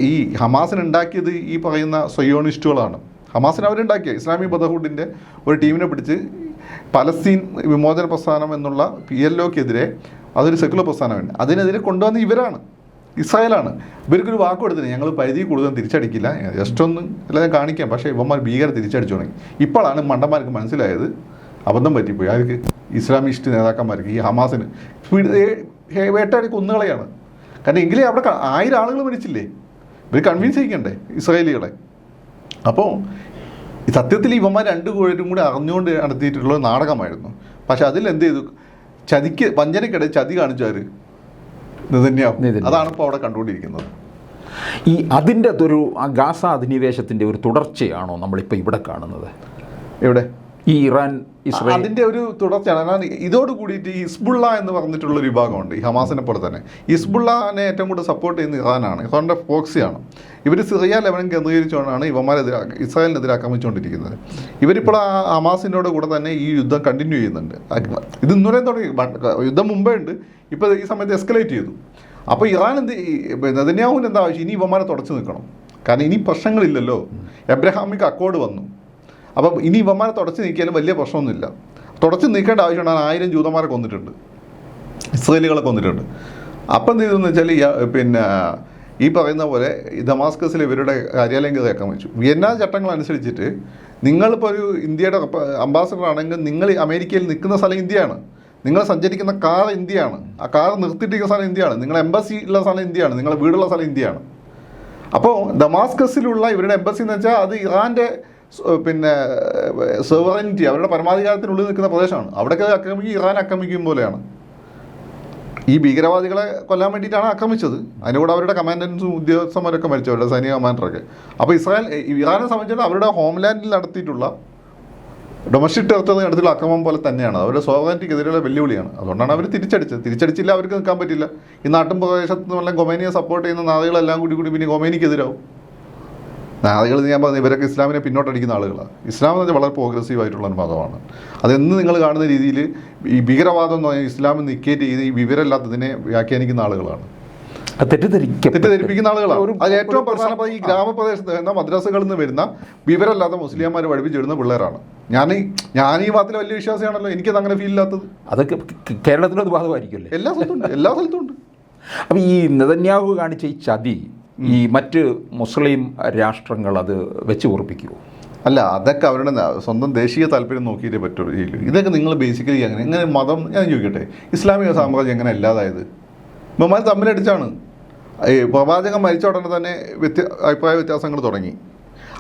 ഈ ഹമാസിന് ഉണ്ടാക്കിയത് ഈ പറയുന്ന സൊയോണിസ്റ്റുകളാണ്. ഹമാസിന് അവരുണ്ടാക്കിയ ഇസ്ലാമി ബ്രദർഹുഡിന്റെ ഒരു ടീമിനെ പിടിച്ച് പലസ്തീൻ വിമോചന പ്രസ്ഥാനം എന്നുള്ള പി എൽ ഒക്കെതിരെ അതൊരു സെക്കുലർ പ്രസ്ഥാനമാണ് അതിനെതിരെ കൊണ്ടുവന്ന ഇവരാണ്. ഇസ്രായേലാണ്. ഇവർക്കൊരു വാക്ക് കൊടുത്തില്ല. ഞങ്ങൾ പരിധി കൂടുതൽ തിരിച്ചടിക്കില്ല. ജസ്റ്റ് ഒന്ന് എല്ലാം കാണിക്കാം. പക്ഷേ ഇവന്മാർ ഭീകര തിരിച്ചടിച്ചു തുടങ്ങി. ഇപ്പോഴാണ് മണ്ടന്മാർക്ക് മനസ്സിലായത് അബദ്ധം പറ്റിപ്പോയി. അവർക്ക് ഇസ്ലാമിസ്റ്റ് നേതാക്കന്മാർക്ക് ഈ ഹമാസിന് വേട്ടാടി കുന്നുകളെയാണ്. കാരണം എങ്കിലേ അവിടെ ആയിരം ആളുകൾ മരിച്ചില്ലേ? ഇവർ കൺവിൻസ് ചെയ്യിക്കണ്ടേ ഇസ്രായേലികളെ? അപ്പോൾ സത്യത്തിൽ ഇവന്മാർ രണ്ട് പേരും കൂടി അറിഞ്ഞുകൊണ്ട് നടത്തിയിട്ടുള്ള നാടകമായിരുന്നു. പക്ഷെ അതിൽ എന്ത് ചെയ്തു? ചതിക്ക് വഞ്ചനക്കിടെ ചതി കാണിച്ചു അതാണ് ഇപ്പോൾ അവിടെ കണ്ടുകൊണ്ടിരിക്കുന്നത്. ഈ അതിന്റെ ഒരു ആ ഗാസ അധിനിവേശത്തിന്റെ ഒരു തുടർച്ചയാണോ നമ്മളിപ്പോൾ ഇവിടെ കാണുന്നത്? എവിടെ? ഈ ഇറാൻ ഇസ്രായേൽ. അതിന്റെ ഒരു തുടർച്ചയാണ്. കാരണം ഇതോട് കൂടിയിട്ട് ഹിസ്ബുള്ള എന്ന് പറഞ്ഞിട്ടുള്ള ഒരു വിഭാഗമുണ്ട് ഈ ഹമാസിനെ പോലെ തന്നെ. ഹിസ്ബുള്ളനെ ഏറ്റവും കൂടുതൽ സപ്പോർട്ട് ചെയ്യുന്ന ഇറാനാണ് ഇറാന്റെ ഫോക്സിയാണ്. ഇവർ സിറിയ ലെവനം കേന്ദ്രീകരിച്ചുകൊണ്ടാണ് ഇവന്മാരെതിരെ ഇസ്രായേലിനെതിരെ ആക്രമിച്ചുകൊണ്ടിരിക്കുന്നത് ഇവരിപ്പോൾ ആ ഹമാസിനോട് കൂടെ തന്നെ ഈ യുദ്ധം കണ്ടിന്യൂ ചെയ്യുന്നുണ്ട്. ഇത് ഇന്നുവരെ തുടങ്ങി യുദ്ധം മുമ്പേ ഉണ്ട് ഇപ്പോൾ ഈ സമയത്ത് എസ്കലേറ്റ് ചെയ്തു. അപ്പോൾ ഇറാൻ എന്ത് നെതന്യാഹുവിന് എന്താ ആവശ്യം? ഇനി ഇവന്മാരെ തുടച്ചു നിൽക്കണം. കാരണം ഇനി പ്രശ്നങ്ങളില്ലല്ലോ. എബ്രഹാമിക് അക്കോർഡ് വന്നു. അപ്പം ഇനി ഇവന്മാരെ തുടച്ച് നീക്കിയാലും വലിയ പ്രശ്നമൊന്നുമില്ല. തുടച്ച് നീക്കേണ്ട ആവശ്യമുണ്ട് ആയിരം ജൂതന്മാരെ കൊന്നിട്ടുണ്ട്. ഇസ്രേലുകളെ കൊന്നിട്ടുണ്ട്. അപ്പം എന്ത് ചെയ്തെന്ന് വെച്ചാൽ പിന്നെ ഈ പറയുന്ന പോലെ ദമാസ്കസിൽ ഇവരുടെ കാര്യാലയം കയറി വെച്ചു. വിയന്ന ചട്ടങ്ങൾ അനുസരിച്ചിട്ട് നിങ്ങളിപ്പോൾ ഒരു ഇന്ത്യയുടെ അംബാസഡർ ആണെങ്കിൽ നിങ്ങൾ അമേരിക്കയിൽ നിൽക്കുന്ന സ്ഥലം ഇന്ത്യയാണ്. നിങ്ങൾ സഞ്ചരിക്കുന്ന കാർ ഇന്ത്യയാണ്. ആ കാർ നിർത്തിയിട്ടിരിക്കുന്ന സ്ഥലം ഇന്ത്യയാണ്. നിങ്ങൾ എംബസി ഉള്ള സ്ഥലം ഇന്ത്യയാണ്. നിങ്ങളുടെ വീടുള്ള സ്ഥലം ഇന്ത്യയാണ്. അപ്പോൾ ദമാസ്കസിലുള്ള ഇവരുടെ എംബസി എന്ന് വെച്ചാൽ അത് ഇറാന്റെ പിന്നെ സെവറിനിറ്റി അവരുടെ പരമാധികാരത്തിനുള്ളിൽ നിൽക്കുന്ന പ്രദേശമാണ്. അവിടെയൊക്കെ ആക്രമിക്കും ഇറാൻ ആക്രമിക്കും പോലെയാണ്. ഈ ഭീകരവാദികളെ കൊല്ലാൻ വേണ്ടിയിട്ടാണ് ആക്രമിച്ചത്. അതിനോട് അവരുടെ കമാൻഡൻസും ഉദ്യോഗസ്ഥന്മാരൊക്കെ മരിച്ചു അവരുടെ സൈനിക കമാൻഡറൊക്കെ അപ്പോൾ ഇസ്രായേൽ ഇറാനെ സംബന്ധിച്ചിടത്തോളം അവരുടെ ഹോംലാൻഡിൽ നടത്തിയിട്ടുള്ള ഡൊമസ്റ്റിക് ടെറിട്ടറി നടത്തിയുള്ള അക്രമം പോലെ തന്നെയാണ്. അവരുടെ സ്വാതന്ത്ര്യക്കെതിരെയുള്ള വെല്ലുവിളിയാണ്. അതുകൊണ്ടാണ് അവർ തിരിച്ചടിച്ചത്. തിരിച്ചടിച്ചില്ല അവർക്ക് നിൽക്കാൻ പറ്റില്ല. ഈ നാട്ടും പ്രദേശത്ത് നിന്നുള്ള ഗൊമേനിയെ സപ്പോർട്ട് ചെയ്യുന്ന നാളുകളെല്ലാം കൂടി കൂടി പിന്നെ ഗൊമേനിക്കെതിരാവും നാളുകൾ ഞാൻ പറഞ്ഞു ഇവരൊക്കെ ഇസ്ലാമിനെ പിന്നോട്ടടിക്കുന്ന ആളുകളാണ്. ഇസ്ലാം എന്ന് വെച്ചാൽ വളരെ പ്രോഗ്രസീവ് ആയിട്ടുള്ള ഒരു മതമാണ് അതെന്ന് നിങ്ങൾ കാണുന്ന രീതിയിൽ ഈ ഭീകരവാദം എന്ന് പറഞ്ഞാൽ ഇസ്ലാമിൽ നിക്കേറ്റ് ചെയ്ത് ഈ വിവരമില്ലാത്തതിനെ വ്യാഖ്യാനിക്കുന്ന ആളുകളാണ്. തെറ്റിദ്ധരിപ്പിക്കുന്ന ആളുകളാണ്. അത് ഏറ്റവും പ്രധാനപ്പെട്ട ഈ ഗ്രാമപ്രദേശത്ത് വരുന്ന മദ്രസകളിൽ നിന്ന് വരുന്ന വിവരമില്ലാത്ത മുസ്ലിംമാർ പഠിപ്പിച്ചിരുന്ന പിള്ളേരാണ്. ഞാൻ ഞാൻ ഈ വാദത്തിൽ വലിയ വിശ്വാസിയാണല്ലോ. എനിക്കത് അങ്ങനെ ഫീൽ ഇല്ലാത്തത്. അതൊക്കെ കേരളത്തിലൊരു ബാധകമായിരിക്കുമല്ലേ എല്ലാ സ്ഥലത്തും ഉണ്ട്. എല്ലാ സ്ഥലത്തും ഉണ്ട്. അപ്പം ഈ നെതന്യാഹു കാണിച്ച ഈ ചതി ഈ മറ്റ് മുസ്ലിം രാഷ്ട്രങ്ങൾ അത് വെച്ച് ഉറപ്പിക്കുമോ അല്ല അതൊക്കെ അവരുടെ സ്വന്തം ദേശീയ താല്പര്യം നോക്കിയിട്ട് പറ്റുള്ളൂ. ഇതൊക്കെ നിങ്ങൾ ബേസിക്കലി അങ്ങനെ എങ്ങനെ മതം ഞാൻ ചോദിക്കട്ടെ ഇസ്ലാമിക സാമ്രാജ്യം എങ്ങനെ ഇല്ലാതായത് ഇവന്മാർ തമ്മിലടിച്ചാണ്. ഈ പ്രവാചകൻ മരിച്ച ഉടനെ തന്നെ വ്യത്യ അഭിപ്രായ വ്യത്യാസങ്ങൾ തുടങ്ങി.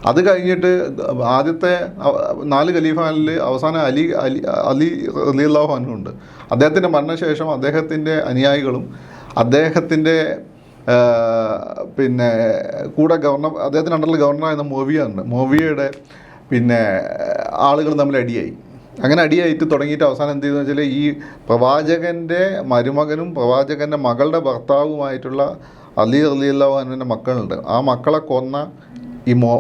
അത് കഴിഞ്ഞിട്ട് ആദ്യത്തെ നാല് ഖലീഫാനിൽ അവസാന അലി അലി അലി അലി അൻഹു ഉണ്ട് അദ്ദേഹത്തിന്റെ മരണശേഷം അദ്ദേഹത്തിന്റെ അനുയായികളും അദ്ദേഹത്തിന്റെ പിന്നെ കൂടെ ഗവർണർ അദ്ദേഹത്തിന് അണ്ടറിൽ ഗവർണറായിരുന്ന മോവിയ ഉണ്ട്. മോവിയയുടെ പിന്നെ ആളുകൾ തമ്മിൽ അടിയായി. അങ്ങനെ അടിയായിട്ട് തുടങ്ങിയിട്ട് അവസാനം എന്ത് ചെയ്തെന്ന് വെച്ചാൽ ഈ പ്രവാചകന്റെ മരുമകനും പ്രവാചകന്റെ മകളുടെ ഭർത്താവുമായിട്ടുള്ള അലി അലിയല്ലാഹുവിന്റെ മക്കളുണ്ട്. ആ മക്കളെ കൊന്ന ഈ മോ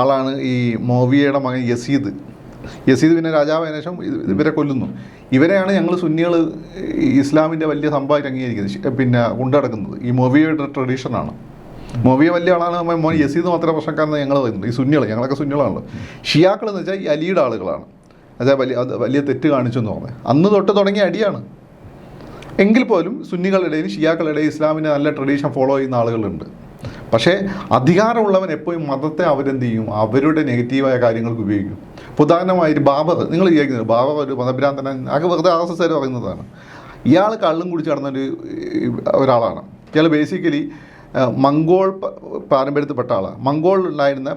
ആളാണ് ഈ മോവിയയുടെ മകൻ യസീദ്. യസീദ് പിന്നെ രാജാവായതിനു ശേഷം ഇവരെ കൊല്ലുന്നു. ഇവരെയാണ് ഞങ്ങൾ സുന്നികൾ ഇസ്ലാമിന്റെ വലിയ സംഭവമായിട്ട് അംഗീകരിക്കുന്നത്. പിന്നെ കൊണ്ടുനടക്കുന്നത്. ഈ മൊവിയുടെ ട്രഡീഷനാണ് മൊവിയ വലിയ ആളാണ് മോൻ യസീദ് മാത്രമേ പ്രശ്നക്കാരെന്ന് ഞങ്ങൾ പറയുന്നത് ഈ സുന്നികൾ ഞങ്ങളൊക്കെ സുന്നികളാണല്ലോ. ഷിയാക്കൾ എന്ന് വെച്ചാൽ ഈ അലിയുടെ ആളുകളാണ്. അതായത് വലിയ വലിയ തെറ്റ് കാണിച്ചു എന്ന് പറഞ്ഞത്. അന്ന് തൊട്ട് തുടങ്ങിയ അടിയാണ്. എങ്കിൽ പോലും സുന്നികളുടെയും ഷിയാക്കളുടെയും ഇസ്ലാമിനെ നല്ല ട്രഡീഷൻ ഫോളോ ചെയ്യുന്ന ആളുകളുണ്ട്. പക്ഷേ അധികാരമുള്ളവൻ എപ്പോഴും മതത്തെ അവരെന്ത് ചെയ്യും അവരുടെ നെഗറ്റീവായ കാര്യങ്ങൾക്ക് ഉപയോഗിക്കും. ഇപ്പോൾ ഒരു ബാബർ നിങ്ങൾ വിചാരിക്കുന്നത് ബാബ ഒരു മതഭ്രാന്തന ആകെ വെറുതെ ആർ എസ് എസ് പറയുന്നതാണ്. ഇയാൾ കള്ളും കുടിച്ച് നടന്നൊരു ഒരാളാണ്. ഇയാൾ ബേസിക്കലി മംഗോൾ പാരമ്പര്യത്തിൽപ്പെട്ട ആളാണ് മംഗോളിലുണ്ടായിരുന്ന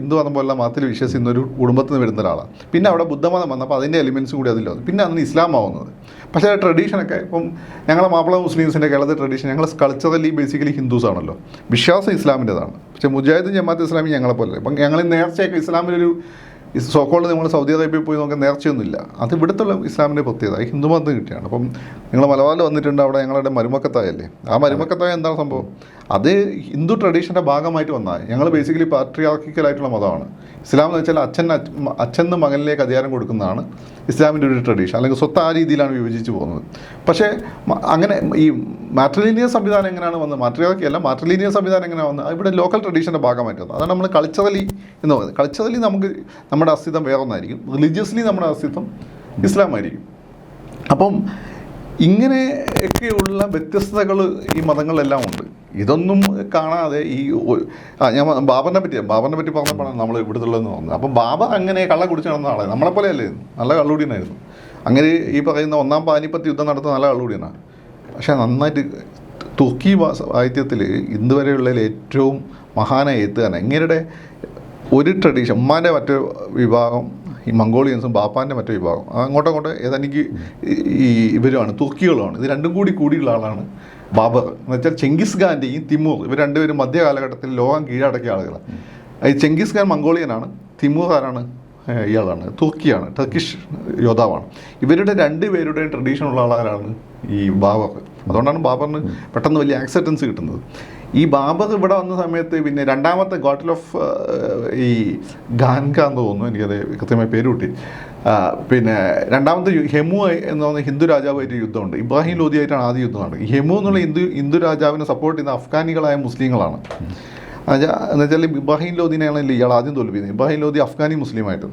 ഹിന്ദു മതം പോലുള്ള മതത്തിൽ വിശ്വസിക്കുന്ന ഒരു കുടുംബത്തിൽ നിന്ന് വരുന്ന ഒരാളാണ് പിന്നെ അവിടെ ബുദ്ധമതം വന്നപ്പോൾ അതിന്റെ എലിമെൻസ് കൂടി അതിൽ വന്നു. പിന്നെ അന്ന് ഇസ്ലാം ആവുന്നത് പക്ഷേ ട്രഡീഷനൊക്കെ ഇപ്പം ഞങ്ങളെ മാപ്പിള മുസ്ലിംസിന്റെ കേരളത്തിൽ ട്രഡീഷൻ ഞങ്ങൾ കൾച്ചറലി ബേസിക്കലി ഹിന്ദുസ് ആണല്ലോ. വിശ്വാസം ഇസ്ലാമിന്റെതാണ്. പക്ഷേ മുജാഹിദ് ജമാഅത്ത് ഇസ്ലാമി ഞങ്ങളെ പോലെ ഇപ്പം ഞങ്ങൾ നേർച്ചയൊക്കെ ഇസ്ലാമിലൊരു സോക്കോളിൽ നിങ്ങൾ സൗദി അറേബ്യയിൽ പോയി നോക്കാൻ നേർച്ചയൊന്നുമില്ല. അത് ഇവിടുത്തെ ഇസ്ലാമിന്റെ പ്രത്യേകത ഈ ഹിന്ദു മതം കിട്ടിയാണ്. അപ്പം നിങ്ങൾ മലബാറിൽ വന്നിട്ടുണ്ട് അവിടെ ഞങ്ങളുടെ മരുമക്കത്തായല്ലേ? ആ മരുമക്കത്തായ എന്താണ് സംഭവം? അത് ഹിന്ദു ട്രഡീഷന്റെ ഭാഗമായിട്ട് വന്നാൽ ഞങ്ങൾ ബേസിക്കലി പാട്രിയാർക്കിക്കലായിട്ടുള്ള മതമാണ്. ഇസ്ലാം എന്ന് വെച്ചാൽ അച്ഛൻ അച്ഛൻ മകനിലേക്ക് അധികാരം കൊടുക്കുന്നതാണ്. ഇസ്ലാമിന്റെ ഒരു ട്രഡീഷൻ അല്ലെങ്കിൽ സ്വത്ത് ആ രീതിയിലാണ് വിഭജിച്ച് പോകുന്നത്. പക്ഷേ അങ്ങനെ ഈ മാട്രിലീനിയ സംവിധാനം എങ്ങനെയാണ് വന്നത്? മാട്രിയോക്കിയല്ല മാട്രിലീനിയ സംവിധാനം എങ്ങനെയാണ് വന്നത്? ഇവിടെ ലോക്കൽ ട്രഡീഷന്റെ ഭാഗമായിട്ട് വന്നത്. അതാണ് നമ്മൾ കൾച്ചറലി എന്ന് പറയുന്നത്. കൾച്ചറലി നമുക്ക് നമ്മുടെ അസ്തിത്വം വേറെ ഒന്നായിരിക്കും റിലീജിയസ്ലി നമ്മുടെ അസ്തിത്വം ഇസ്ലാമായിരിക്കും. അപ്പം ഇങ്ങനെയൊക്കെയുള്ള വ്യത്യസ്തതകൾ ഈ മതങ്ങളിലെല്ലാം ഉണ്ട്. ഇതൊന്നും കാണാതെ ഈ ആ ഞാൻ ബാബറിനെ പറ്റി ബാബറിനെ പറ്റി പറഞ്ഞപ്പോഴാണ് നമ്മൾ ഇവിടുത്തുള്ളതെന്ന് പറഞ്ഞത് അപ്പം ബാബ അങ്ങനെ കള്ള കുടിച്ച് നടന്ന ആളെ. നമ്മളെ പോലെയല്ലേ നല്ല കള്ളുകൂടിയനായിരുന്നു. അങ്ങനെ ഈ പറയുന്ന ഒന്നാം പാനിപ്പത്ത് യുദ്ധം നടത്തുന്ന നല്ല കള്ളുകൂടിയനാണ് പക്ഷേ നന്നായിട്ട് തുർക്കി സാഹിത്യത്തിൽ ഇന്ന് വരെയുള്ളതിൽ ഏറ്റവും മഹാനായ എത്തുകയാണ് എങ്ങനെയുടെ? ഒരു ട്രഡീഷൻ ഉമ്മാന്റെ മറ്റൊരു വിഭാഗം ഈ മംഗോളിയൻസും ബാപ്പാന്റെ മറ്റൊരു വിഭാഗം. അങ്ങോട്ടും അങ്ങോട്ടും ഏതെനിക്ക് ഈ ഇവരുമാണ് തുർക്കികളുമാണ്. ഇത് രണ്ടും കൂടി കൂടിയുള്ള ആളാണ്. ബാബർ. എന്ന് വെച്ചാൽ ചെങ്കിസ് ഖാന്റെയും തിമൂർ ഇവർ രണ്ടുപേരും മധ്യ കാലഘട്ടത്തിൽ ലോകം കീഴടക്കിയ ആളുകളാണ് ഈ ചെങ്കിസ് ഖാൻ മംഗോളിയനാണ് തിമൂർ ആരാണ് ഇയാളാണ് തുർക്കിയാണ് ടർക്കിഷ് യോദ്ധാവാണ്. ഇവരുടെ രണ്ടുപേരുടെയും ട്രഡീഷൻ ഉള്ള ആളാരാണ് ഈ ബാബർ. അതുകൊണ്ടാണ് ബാബറിന് പെട്ടെന്ന് വലിയ ആക്സെപ്റ്റൻസ് കിട്ടുന്നത്. ഈ ബാബർ ഇവിടെ വന്ന സമയത്ത് പിന്നെ രണ്ടാമത്തെ ഗോട്ടിൽ ഓഫ് ഈ എന്ന് തോന്നുന്നു എനിക്കത് കൃത്യമായി പേര് കിട്ടി പിന്നെ രണ്ടാമത്തെ ഹെമു എന്ന് പറയുന്ന ഹിന്ദു രാജാവായിട്ട് യുദ്ധമുണ്ട്. ഇബ്രാഹിം ലോധിയായിട്ടാണ് ആദ്യ യുദ്ധം നടക്കുന്നത്. ഹെമു എന്നുള്ള ഹിന്ദു ഹിന്ദു രാജാവിനെ സപ്പോർട്ട് ചെയ്യുന്ന അഫ്ഗാനികളായ മുസ്ലിങ്ങളാണ്. എന്നുവെച്ചാൽ എന്നുവെച്ചാൽ ഇബ്രാഹിം ലോദിനെയാണ് ഇയാൾ ആദ്യം തോൽപ്പിക്കുന്നത്. ഇബ്രാഹിം ലോദി അഫ്ഗാനി മുസ്ലിമായിട്ട്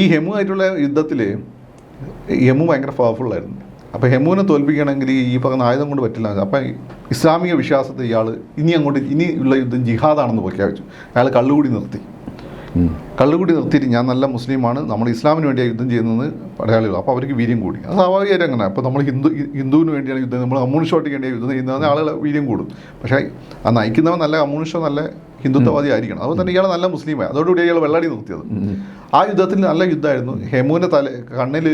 ഈ ഹെമു ആയിട്ടുള്ള യുദ്ധത്തിൽ ഹെമു ഭയങ്കര പവർഫുൾ ആയിരുന്നു. അപ്പോൾ ഹെമുവിനെ തോൽപ്പിക്കണമെങ്കിൽ ഈ പറഞ്ഞ ആയുധം കൊണ്ട് പറ്റില്ല. അപ്പം ഇസ്ലാമിക വിശ്വാസത്തെ ഇയാൾ ഇനി അങ്ങോട്ട് ഇനി ഉള്ള യുദ്ധം ജിഹാദാണെന്ന് പ്രഖ്യാപിച്ചു. അയാൾ കള്ളുകൂടി നിർത്തി. കള്ളുകൂടി നിർത്തിയിട്ട് ഞാൻ നല്ല മുസ്ലിമാണ്. നമ്മൾ ഇസ്ലാമിന് വേണ്ടിയാണ് യുദ്ധം ചെയ്യുന്നത് പടയാളികൾ അപ്പോൾ അവർക്ക് വീര്യം കൂടി. അത് സ്വാഭാവികമായിട്ട് അങ്ങനെ. അപ്പോൾ നമ്മൾ ഹിന്ദു ഹിന്ദുവിന് വേണ്ടിയാണ് യുദ്ധം. നമ്മൾ കമ്മ്യൂണിസ്റ്റ് വേണ്ടിയാണ് യുദ്ധം ചെയ്യുന്നത് ആളുകൾ വീര്യം കൂടും. പക്ഷേ ആ നയിക്കുന്നവൻ നല്ല കമ്മ്യൂണിസ്റ്റോ നല്ല ഹിന്ദുത്വവാദി ആയിരിക്കണം. അതുപോലെ തന്നെ ഇയാൾ നല്ല മുസ്ലിമായി അതോടുകൂടി ഇയാൾ വെള്ളടി നിർത്തിയത്. ആ യുദ്ധത്തിൽ നല്ല യുദ്ധമായിരുന്നു. ഹെമുവിന്റെ തല കണ്ണിൽ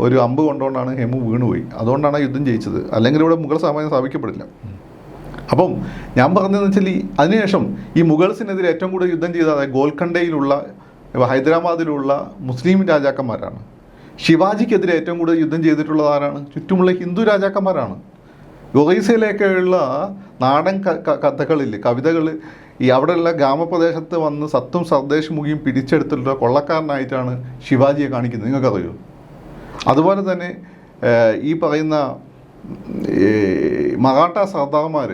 ഒരു അമ്പ് കൊണ്ടുകൊണ്ടാണ് ഹെമു വീണുപോയി. അതുകൊണ്ടാണ് ആ യുദ്ധം ജയിച്ചത്. അല്ലെങ്കിൽ ഇവിടെ മുഗൾ സാമ്രാജ്യം സ്ഥാപിക്കപ്പെടില്ല. അപ്പം ഞാൻ പറഞ്ഞതെന്ന് വെച്ചാൽ ഈ അതിനുശേഷം ഈ മുഗൾസിനെതിരെ ഏറ്റവും കൂടുതൽ യുദ്ധം ചെയ്ത ഗോൽക്കണ്ടയിലുള്ള ഹൈദരാബാദിലുള്ള മുസ്ലിം രാജാക്കന്മാരാണ്. ശിവാജിക്കെതിരെ ഏറ്റവും കൂടുതൽ യുദ്ധം ചെയ്തിട്ടുള്ളത് ആരാണ്? ചുറ്റുമുള്ള ഹിന്ദു രാജാക്കന്മാരാണ്. ഒറീസയിലേക്കുള്ള നാടൻ കഥകളിൽ കവിതകൾ ഈ അവിടെയുള്ള ഗ്രാമപ്രദേശത്ത് വന്ന് സത്തും സർദേശ് മുഖിയും പിടിച്ചെടുത്തിട്ടുള്ള കൊള്ളക്കാരനായിട്ടാണ് ശിവാജിയെ കാണിക്കുന്നത്. നിങ്ങൾക്കറിയോ? അതുപോലെ തന്നെ ഈ പറയുന്ന മറാഠ സർദാർമാർ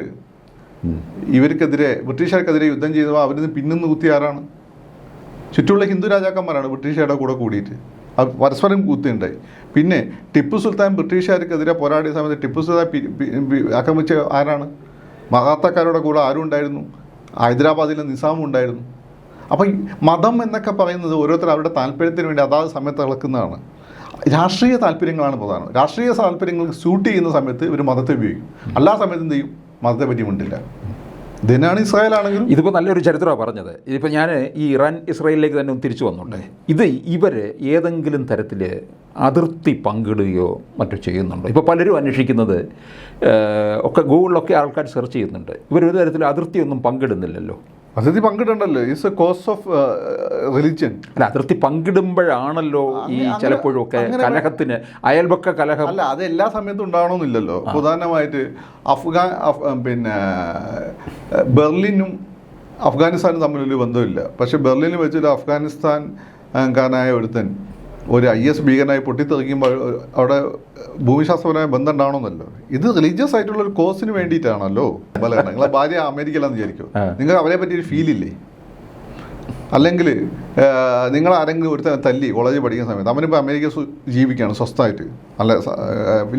ഇവർക്കെതിരെ ബ്രിട്ടീഷുകാർക്കെതിരെ യുദ്ധം ചെയ്തവ അവരിൽ നിന്ന് പിന്നിന്ന് കുത്തി ആരാണ്? ചുറ്റുമുള്ള ഹിന്ദു രാജാക്കന്മാരാണ് ബ്രിട്ടീഷുകാരുടെ കൂടെ കൂടിയിട്ട്. പരസ്പരം കൂത്തിയുണ്ടായി പിന്നെ ടിപ്പു സുൽത്താൻ ബ്രിട്ടീഷുകാർക്കെതിരെ പോരാടിയ സമയത്ത് ടിപ്പു സുൽത്താൻ ആക്രമിച്ച ആരാണ്? മഹാത്തക്കാരുടെ കൂടെ ആരും ഉണ്ടായിരുന്നു. ഹൈദരാബാദിലെ നിസാമും ഉണ്ടായിരുന്നു. അപ്പം മതം എന്നൊക്കെ പറയുന്നത് ഓരോരുത്തർ അവരുടെ താല്പര്യത്തിന് വേണ്ടി അതാത് സമയത്ത് ഇളക്കുന്നതാണ്. രാഷ്ട്രീയ താല്പര്യങ്ങളാണ് പ്രധാനം. രാഷ്ട്രീയ താല്പര്യങ്ങൾക്ക് സ്യൂട്ട് ചെയ്യുന്ന സമയത്ത് ഇവർ മതത്തെ ഉപയോഗിക്കും. അല്ലാ സമയത്ത് എന്ത് ചെയ്യും? മതത്തെ പറ്റി മിണ്ടില്ല. ഇതിനാണ് ഇസ്രായേൽ ആണെങ്കിലും ഇതിപ്പോൾ നല്ലൊരു ചരിത്രമാണ് പറഞ്ഞത്. ഇതിപ്പോൾ ഞാൻ ഈ ഇറാൻ ഇസ്രായേലിലേക്ക് തന്നെ ഒന്ന് തിരിച്ചു വന്നോട്ടെ. ഇത് ഇവർ ഏതെങ്കിലും തരത്തിൽ അതിർത്തി പങ്കിടുകയോ മറ്റോ ചെയ്യുന്നുണ്ടോ? ഇപ്പോൾ പലരും അന്വേഷിക്കുന്നത് ഒക്കെ ഗൂഗിളിലൊക്കെ ആൾക്കാർ സെർച്ച് ചെയ്യുന്നുണ്ട്. ഇവർ ഒരു തരത്തിൽ അതിർത്തിയൊന്നും പങ്കിടുന്നില്ലല്ലോ. അതിഥി പങ്കിടണ്ടല്ലോ. It's a cause of religion അല്ല അതിർത്തി പങ്കിടുമ്പോഴാണല്ലോ ഈ ചിലപ്പോഴൊക്കെ കലഹത്തിന് അയൽപക്ക കലഹം. അല്ല അത് എല്ലാ സമയത്തും ഉണ്ടാവണമെന്നില്ലല്ലോ. പ്രധാനമായിട്ട് അഫ്ഗാൻ പിന്നെ ബെർലിനും അഫ്ഗാനിസ്ഥാനും തമ്മിലൊരു ബന്ധമില്ല. പക്ഷെ ബെർലിനിൽ വെച്ചൊരു അഫ്ഗാനിസ്ഥാൻ കാരനായ ഒരുത്തൻ ഒരു ഐ എസ് ഭീകരനായി പൊട്ടിത്തെറിക്കുമ്പോൾ അവിടെ ഭൂമിശാസ്ത്രപരമായ ബന്ധം ഉണ്ടാവണമെന്നല്ലോ ഇത് റിലീജിയസ് ആയിട്ടുള്ള ഒരു കോസിന് വേണ്ടിയിട്ടാണല്ലോ പല നിങ്ങളെ ഭാര്യ അമേരിക്കയിലാന്ന് വിചാരിക്കും. നിങ്ങൾ നിങ്ങൾക്ക് അവരെ പറ്റി ഫീൽ ഇല്ലേ? അല്ലെങ്കിൽ നിങ്ങൾ ആരെങ്കിലും ഒരു തല്ലി കോളേജിൽ പഠിക്കുന്ന സമയത്ത് അവനിപ്പോൾ അമേരിക്ക ജീവിക്കുകയാണ് സ്വസ്ഥമായിട്ട്. നല്ല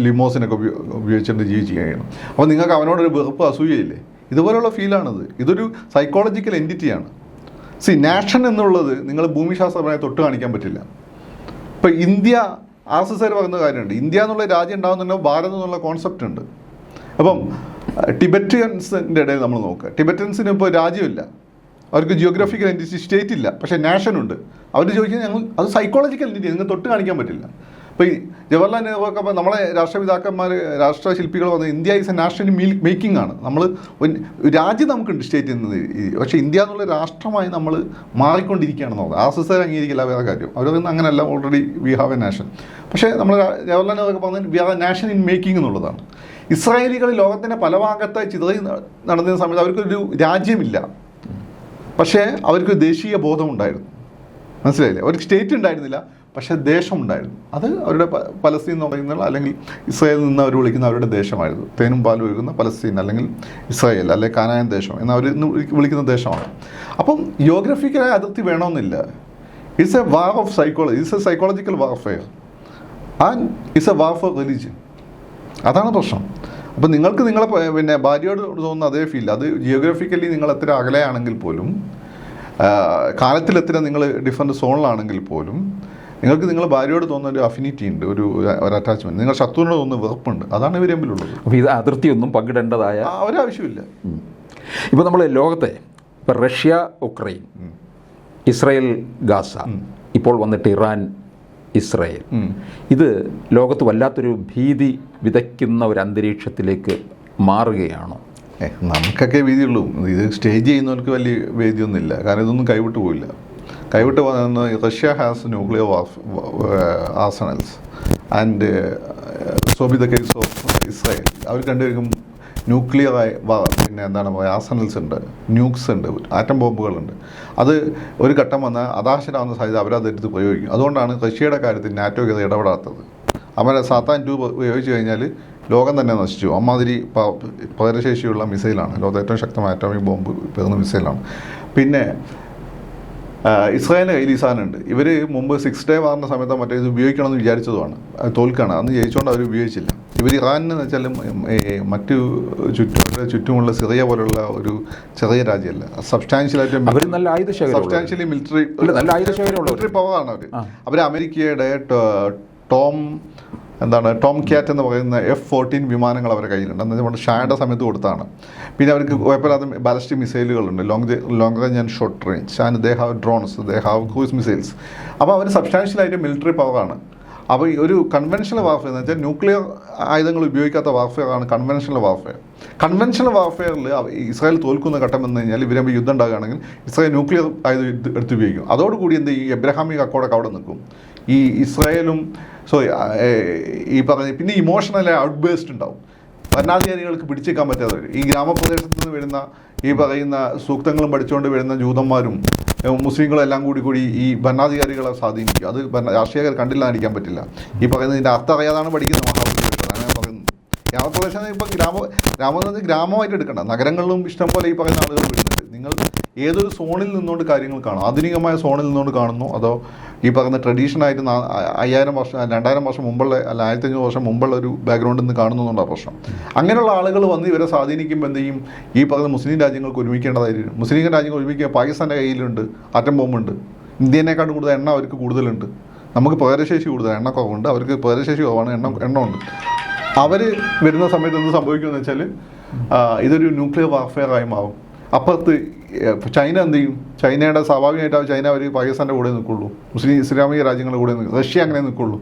ലിമോസിനൊക്കെ ഉപയോഗ ഉപയോഗിച്ചുകൊണ്ട് ജീവിക്കുകയാണ് അപ്പോൾ നിങ്ങൾക്ക് അവനോടൊരു വെറുപ്പ് അസൂയയില്ലേ? ഇതുപോലെയുള്ള ഫീലാണിത് ഇതൊരു സൈക്കോളജിക്കൽ എന്റിറ്റിയാണ് സി നാഷൻ എന്നുള്ളത് നിങ്ങൾ ഭൂമിശാസ്ത്രപരമായി തൊട്ട് കാണിക്കാൻ പറ്റില്ല. ഇപ്പം ഇന്ത്യ ആർ എസ് എസ് പറയുന്ന കാര്യമുണ്ട്. ഇന്ത്യ എന്നുള്ള രാജ്യം ഉണ്ടാകുന്നുണ്ടെങ്കിൽ ഭാരതം എന്നുള്ള കോൺസെപ്റ്റ് ഉണ്ട്. അപ്പം ടിബറ്റിയൻസിന്റെ ഇടയിൽ നമ്മൾ നോക്കുക. ടിബറ്റൻസിന് ഇപ്പോൾ രാജ്യമില്ല. അവർക്ക് ജിയോഗ്രഫിക്കൽ എന്റിറ്റി സ്റ്റേറ്റ് ഇല്ല. പക്ഷേ നാഷൻ ഉണ്ട് അവർ ചോദിച്ചാൽ ഞങ്ങൾ അത് സൈക്കോളജിക്കൽ എന്റിറ്റി നിങ്ങൾ തൊട്ട് കാണിക്കാൻ പറ്റില്ല. അപ്പോൾ ഈ ജവഹർലാൽ നെഹ്റു ഒക്കെ അപ്പോൾ നമ്മളെ രാഷ്ട്രപിതാക്കന്മാർ രാഷ്ട്രശില്പികൾ വന്ന് India is a national me making ആണ്. നമ്മൾ രാജ്യം നമുക്കുണ്ട് സ്റ്റേറ്റ് ചെയ്യുന്നത് പക്ഷേ ഇന്ത്യ എന്നുള്ള രാഷ്ട്രമായി നമ്മൾ മാറിക്കൊണ്ടിരിക്കുകയാണെന്ന് പറഞ്ഞത് ആർ എസ് എസ് അംഗീകരിക്കില്ല വേറെ കാര്യം. അവർ പറയുന്നത് അങ്ങനെയല്ല already we have a nation പക്ഷേ നമ്മൾ ജവഹർലാൽ നെഹ്റു ഒക്കെ പറഞ്ഞത് we are a nation in making എന്നുള്ളതാണ്. ഇസ്രായേലികൾ ലോകത്തിന്റെ പല ഭാഗത്തായി ചിതറി നടന്ന സമയത്ത് അവർക്കൊരു രാജ്യമില്ല. പക്ഷേ അവർക്ക് ദേശീയ ബോധമുണ്ടായിരുന്നു. മനസ്സിലായില്ലേ? അവർക്ക് സ്റ്റേറ്റ് ഉണ്ടായിരുന്നില്ല. പക്ഷേ ദേശമുണ്ടായിരുന്നു അത് അവരുടെ പലസ്തീൻ എന്ന് പറയുന്ന അല്ലെങ്കിൽ ഇസ്രായേലിൽ നിന്ന് അവർ വിളിക്കുന്ന അവരുടെ ദേശമായിരുന്നു. തേനും പാലും ഒഴുകുന്ന പലസ്തീൻ അല്ലെങ്കിൽ ഇസ്രായേൽ അല്ലെങ്കിൽ കാനായൻ ദേശം എന്ന് അവർ വിളിക്കുന്ന ദേശമാണ്. അപ്പം ജിയോഗ്രഫിക്കലായ അതിർത്തി വേണമെന്നില്ല. It's a war of psychology it's a psychological warfare and it's a war for religion അതാണ് പ്രശ്നം. അപ്പം നിങ്ങൾക്ക് നിങ്ങളെ പിന്നെ ഭാര്യയോട് തോന്നുന്ന അതേ ഫീൽ അത് ജിയോഗ്രഫിക്കലി നിങ്ങൾ എത്ര അകലെയാണെങ്കിൽ പോലും കാലത്തിലെത്ര നിങ്ങൾ ഡിഫറെന്റ് സോണിലാണെങ്കിൽ പോലും നിങ്ങൾക്ക് നിങ്ങൾ ഭാര്യയോട് തോന്നുന്ന ഒരു അഫിനിറ്റി ഉണ്ട് ഒരു ഒരു അറ്റാച്ച്മെന്റ് നിങ്ങൾ ശത്രുവിനോട് തോന്നുന്ന വെറുപ്പുണ്ട്. അതാണ് ഇവർ തമ്മിലുള്ളത്. അപ്പോൾ ഇത് അതിർത്തിയൊന്നും പങ്കിടേണ്ടതായ ഒരാവശ്യമില്ല. ഇപ്പോൾ നമ്മൾ ലോകത്തെ ഇപ്പോൾ റഷ്യ ഉക്രൈൻ ഇസ്രയേൽ ഗാസ ഇപ്പോൾ വന്നിട്ട് ഇറാൻ ഇസ്രയേൽ. ഇത് ലോകത്ത് വല്ലാത്തൊരു ഭീതി വിതയ്ക്കുന്ന ഒരു അന്തരീക്ഷത്തിലേക്ക് മാറുകയാണോ? നമുക്കൊക്കെ വേദിയുള്ളൂ ഇത് സ്റ്റേജ് ചെയ്യുന്നവർക്ക് വലിയ വേദിയൊന്നുമില്ല കാരണം ഇതൊന്നും കൈവിട്ടു പോയില്ല കൈവിട്ട് പോകുന്ന Russia has nuclear arsenals and so be the case of Israel അവർ രണ്ടുപേർക്കും ന്യൂക്ലിയർ പിന്നെ എന്താണ് പറയുക ആർസണൽസ് ഉണ്ട് ന്യൂക്സ് ഉണ്ട് ആറ്റം ബോംബുകളുണ്ട് അത് ഒരു ഘട്ടം വന്നാൽ അതാശനാവുന്ന സാധ്യത അവരതെടുത്ത് പ്രയോഗിക്കും. അതുകൊണ്ടാണ് റഷ്യയുടെ കാര്യത്തിൽ നാറ്റോയ്ക്ക് ഇടപെടാത്തത്. അവരെ സാത്താൻ ടു ഉപയോഗിച്ച് കഴിഞ്ഞാൽ ലോകം തന്നെ നശിച്ചു. അമ്മാതിരി പകരശേഷിയുള്ള മിസൈലാണ് ലോകത്തെ ഏറ്റവും ശക്തമായ ആറ്റോമിക് ബോംബ് പേർന്ന മിസൈലാണ് പിന്നെ ഇസ്രായേലിന്റെ കയ്യിൽ ഈ സാധനമുണ്ട് ഇവർ മുമ്പ് സിക്സ് ഡേ വാറിന്റെ സമയത്ത് മറ്റേ ഇത് ഉപയോഗിക്കണമെന്ന് വിചാരിച്ചതുമാണ്. അത് തോൽക്കാണ്. അന്ന് ജയിച്ചുകൊണ്ട് അവർ ഉപയോഗിച്ചില്ല. ഇവർ ഇറാനെന്ന് വെച്ചാലും മറ്റു ചുറ്റും ചുറ്റുമുള്ള സിറിയ പോലുള്ള ഒരു ചെറിയ രാജ്യമല്ല. സബ്സ്റ്റാൻഷ്യലായിട്ട് നല്ല ആയുധ സബ്സ്റ്റാൻഷ്യലി മിലിറ്ററി. മിലിറ്ററി പവറാണ് അവർ അവർ അമേരിക്കയുടെ ടോം എന്താണ് ടോം ക്യാറ്റ് എന്ന് പറയുന്ന എഫ് ഫോർട്ടീൻ വിമാനങ്ങൾ അവരുടെ കയ്യിലുണ്ട്. എന്ന് നമ്മുടെ ഷായുടെ സമയത്ത് കൊടുത്താണ്. പിന്നെ അവർക്ക് കുഴപ്പമില്ലാതെ ballistic മിസൈലുകളുണ്ട് long long range and short range and they have drones they have cruise missiles അപ്പോൾ അവർ സബ്സ്റ്റാൻഷ്യലായിട്ട് മിലിറ്ററി പവറാണ് അപ്പോൾ ഒരു കൺവെൻഷണൽ വാർഫെയർ എന്ന് വെച്ചാൽ ന്യൂക്ലിയർ ആയുധങ്ങൾ ഉപയോഗിക്കാത്ത വാർഫെയർ ആണ് കൺവെൻഷണൽ വാർഫെയർ കൺവെൻഷണൽ വാർഫെയറിൽ ഇസ്രായേൽ തോൽക്കുന്ന ഘട്ടം എന്ന് കഴിഞ്ഞാൽ ഇവരെ യുദ്ധം ഉണ്ടാകുകയാണെങ്കിൽ ഇസ്രായേൽ ന്യൂക്ലിയർ ആയുധം എടുത്ത് ഉപയോഗിക്കും അതോടുകൂടി എന്ത് ഈ എബ്രഹാമിക് അക്കോടൊക്കെ അവിടെ നിൽക്കും. ഈ ഇസ്രായേലും സോറി ഈ പറഞ്ഞ പിന്നെ ഇമോഷണൽ ഔട്ട് ബേസ്റ്റ് ഉണ്ടാവും. ഭരണാധികാരികൾക്ക് പിടിച്ചേക്കാൻ പറ്റാതെ ഈ ഗ്രാമപ്രദേശത്ത് നിന്ന് വരുന്ന ഈ പറയുന്ന സൂക്തങ്ങളും പഠിച്ചുകൊണ്ട് വരുന്ന ജൂതന്മാരും മുസ്ലിങ്ങളും എല്ലാം കൂടി കൂടി ഈ ഭരണാധികാരികളെ സ്വാധീനിക്കും. അത് രാഷ്ട്രീയകർ കണ്ടില്ലാതിരിക്കാൻ പറ്റില്ല. ഈ പറയുന്നതിന്റെ അർത്ഥം അറിയാതാണ് പഠിക്കുന്നത് ഞാൻ പറയുന്നത് ഗ്രാമപ്രദേശം ഇപ്പം ഗ്രാമ ഗ്രാമം എന്ന് ഗ്രാമമായിട്ട് എടുക്കണ്ട. നഗരങ്ങളിലും ഇഷ്ടം പോലെ ഈ പറയുന്ന ആളുകൾ വരുന്നുണ്ട്. നിങ്ങൾ ഏതൊരു സോണിൽ നിന്നുകൊണ്ട് കാര്യങ്ങൾ കാണും? ആധുനികമായ സോണിൽ നിന്നുകൊണ്ട് കാണുന്നു? അതോ ഈ പറയുന്ന ട്രഡീഷണായിട്ട് അയ്യായിരം വർഷം രണ്ടായിരം വർഷം മുമ്പുള്ള അല്ല ആയിരത്തി അഞ്ഞൂറ് വർഷം മുമ്പുള്ള ഒരു ബാക്ക്ഗ്രൗണ്ടിൽ നിന്ന് കാണുന്നുണ്ടാ പ്രശ്നം? അങ്ങനെയുള്ള ആളുകൾ വന്ന് ഇവരെ സ്വാധീനിക്കുമ്പോൾ എന്ത് ചെയ്യും? ഈ പറയുന്ന മുസ്ലിം രാജ്യങ്ങൾക്ക് ഒരുമിക്കേണ്ടതായിരിക്കും മുസ്ലിം രാജ്യങ്ങൾ ഒരുമിക്കുക പാകിസ്ഥാന്റെ കയ്യിലുണ്ട് ആറ്റം ബോംബുണ്ട് ഇന്ത്യനെക്കാട്ടും കൂടുതൽ എണ്ണ അവർക്ക് കൂടുതലുണ്ട്. നമുക്ക് പകരശേഷി കൂടുതൽ എണ്ണ കുറവുണ്ട് അവർക്ക് പകരശേഷി കുറവാണ് എണ്ണ എണ്ണ ഉണ്ട് അവർ വരുന്ന സമയത്ത് എന്ത് സംഭവിക്കുമെന്ന് വെച്ചാൽ ഇതൊരു ന്യൂക്ലിയർ വാർഫെയർ ആയി മാറും. അപ്പുറത്ത് ചൈന എന്ത് ചെയ്യും? ചൈനയുടെ സ്വാഭാവികമായിട്ട് ചൈന അവർ പാകിസ്ഥാന്റെ കൂടെ നിൽക്കുള്ളൂ. മുസ്ലിം ഇസ്ലാമിക രാജ്യങ്ങളുടെ കൂടെ നിൽക്കും. റഷ്യ അങ്ങനെ നിൽക്കുള്ളൂ.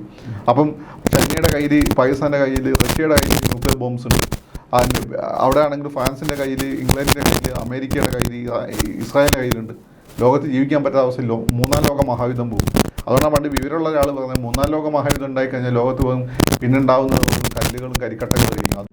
അപ്പം ചൈനയുടെ കയ്യിൽ പാകിസ്ഥാന്റെ കയ്യിൽ റഷ്യയുടെ കയ്യിൽ ന്യൂക്ലിയർ ബോംബ്സ് ഉണ്ട്. അതിന്റെ അവിടെ ആണെങ്കിൽ ഫ്രാൻസിന്റെ കയ്യിൽ ഇംഗ്ലണ്ടിന്റെ കയ്യിൽ അമേരിക്കയുടെ കയ്യിൽ ഇസ്രായേലിന്റെ കയ്യിലുണ്ട്. ലോകത്ത് ജീവിക്കാൻ പറ്റാത്ത അവസ്ഥയിൽ ലോ- മൂന്നാം ലോക മഹായുദ്ധം പോകും. അതുകൊണ്ടാണ് പണ്ട് വിവരമുള്ള ഒരാൾ പറഞ്ഞത് മൂന്നാം ലോക മഹായുദ്ധം ഉണ്ടായി കഴിഞ്ഞാൽ ലോകത്ത് പോകും പിന്നുണ്ടാവുന്നത് കല്ലുകളും കരിക്കട്ടകളും കഴിയും